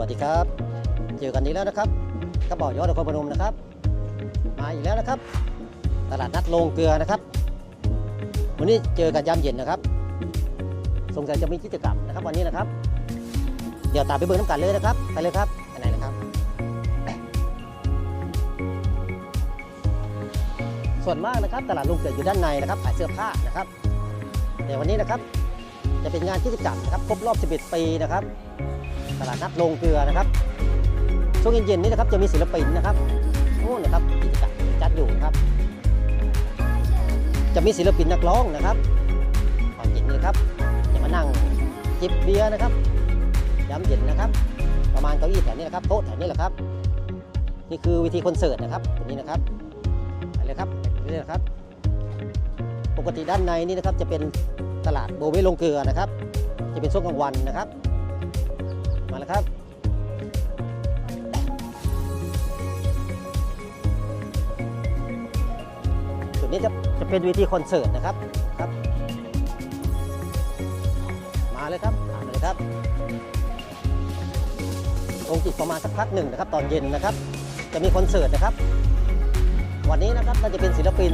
วัสดีครับ เจอกันอีกแล้วนะครับกระบอกยอดนครพนมนะครับ มาอีกแล้วนะครับ ตลาดนัดโรงเกลือนะครับ วันนี้เจอกันยามเย็นนะครับ สงสัยจะมีกิจกรรมนะครับ วันนี้นะครับ เดี๋ยวตามไปเบิ่งน้ำกันเลยนะครับ ไปเลยครับไปไหนนะครับ ส่วนมากนะครับ ตลาดโรงเกลืออยู่ด้านในนะครับขายเสื้อผ้านะครับแต่วันนี้นะครับ จะเป็นงานกิจกรรมนะครับ ครบรอบ 11 ปีนะครับ ตลาดนัดโรงเกลือนะครับ ช่วงเย็นๆนี้นะครับจะมีศิลปินนะครับโน่นนะครับกิจกรรมจัดอยู่นะครับ จะมีศิลปินนักร้องนะครับตอนเย็นนี้นะครับจะมานั่งจิบเบียร์นะครับยามเย็นนะครับ ประมาณเก้าอี้แถวนี้นะครับโต๊ะแถวนี้แหละครับ นี่คือวิธีคอนเสิร์ตนะครับตรงนี้นะครับไปเลยครับไปเรื่อยๆนะครับ ปกติด้านในนี่นะครับจะเป็นตลาดโบเวโรงเกลือนะครับ จะเป็นช่วงกลางวันนะครับ นี้จะจะเป็นเวทีคอนเสิร์ตนะครับครับ มาเลยครับมาเลยครับองค์จิตประมาณสักพักหนึ่งนะครับ ตอนเย็นนะครับ จะมีคอนเสิร์ตนะครับ วันนี้นะครับน่าจะเป็นศิลปิน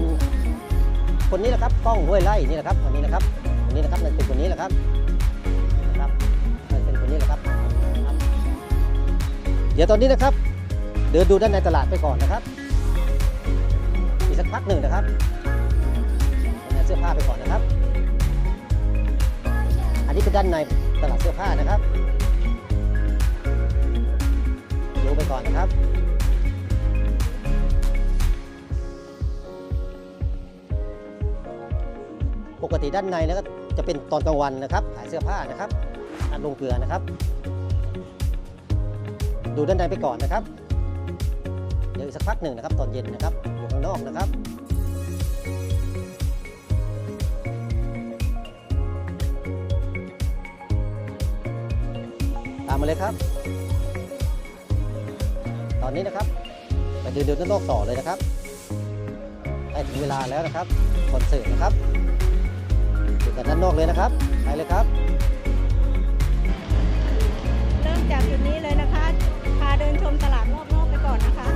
คนนี้นะครับก้องห้วยไล่นี่นะครับคนนี้นะครับคนนี้นะครับนั่นเป็นคนนี้แหละครับนะครับนั่นเป็นคนนี้แหละครับ เดี๋ยวตอนนี้นะครับ เดินดูด้านในตลาดไปก่อนนะครับ สักพักหนึ่งนะครับด้านเสื้อผ้าไปก่อนนะครับ อันนี้คือด้านในตลาดเสื้อผ้านะครับดูไปก่อนนะครับปกติด้านในนะก็จะเป็นตอนกลางวันนะครับขายเสื้อผ้านะครับร้านลงเกลือนะครับ ดูด้านในไปก่อนนะครับ เดี๋ยวอีกสักพักหนึ่งนะครับ ตอนเย็นนะครับ ข้างนอกนะครับตามมาเลยครับ ตอนนี้นะครับไปเดินดินด้านนอกต่อเลยนะครับใกล้ถึงเวลาแล้วนะครับคอนเสิร์ตนะครับอยู่กันด้านนอกเลยนะครับไปเลยครับ เริ่มจากจุดนี้เลยนะคะ พาเดินชมตลาดรอบนอกไปก่อนนะคะ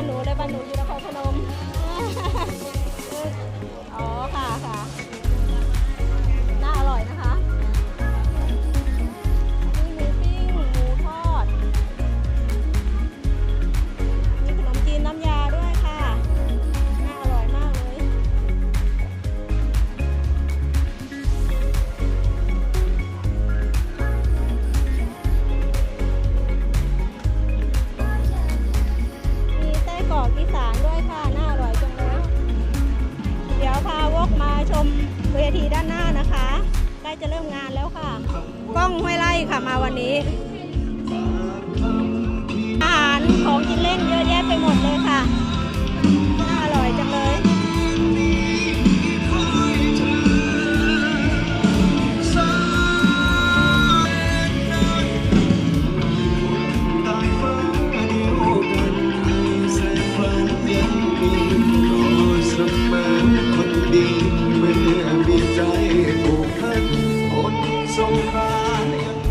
านหนูเลยบ้านหนูอยู่นครพนม กินเล่นเยอะแยะไปหมดเลยค่ะน่าอร่อยจังเลย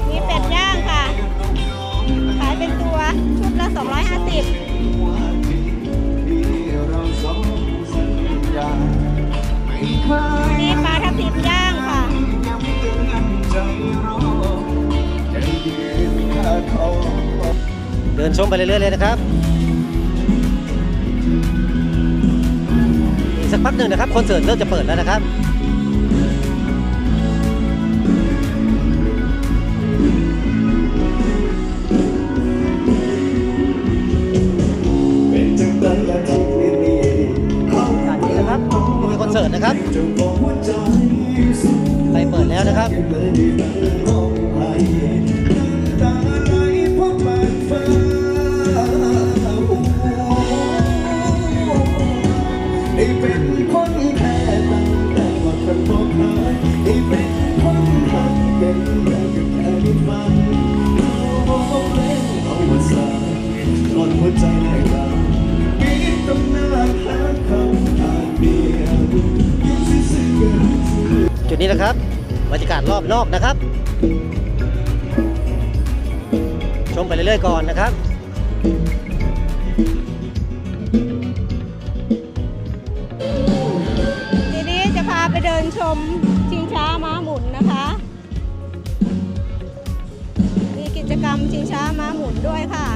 มีเป็ดย่างค่ะ ขายเป็นตัว ชุดละ250 นชมไปเรื่อยๆเลยนะครับอีกสักพักหนึ่งนะครับคอนเสิร์ตเริ่มจะเปิดแล้วนะครับ บรรยากาศรอบนอกนะครับ ชมไปเรื่อยๆก่อนนะครับทีนี้จะพาไปเดินชมชิงช้าม้าหมุนนะคะ มีกิจกรรมชิงช้าม้าหมุนด้วยค่ะ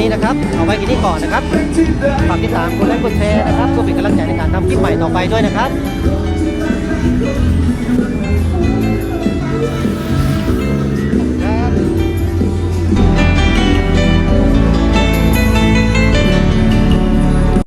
นี้นะครับ เอาไว้กันนี่ก่อนนะครับฝากติดตามกดไลค์กดแชร์นะครับเพื่อเป็นกำลังใจในการทำคลิปใหม่ต่อไปด้วยนะครับ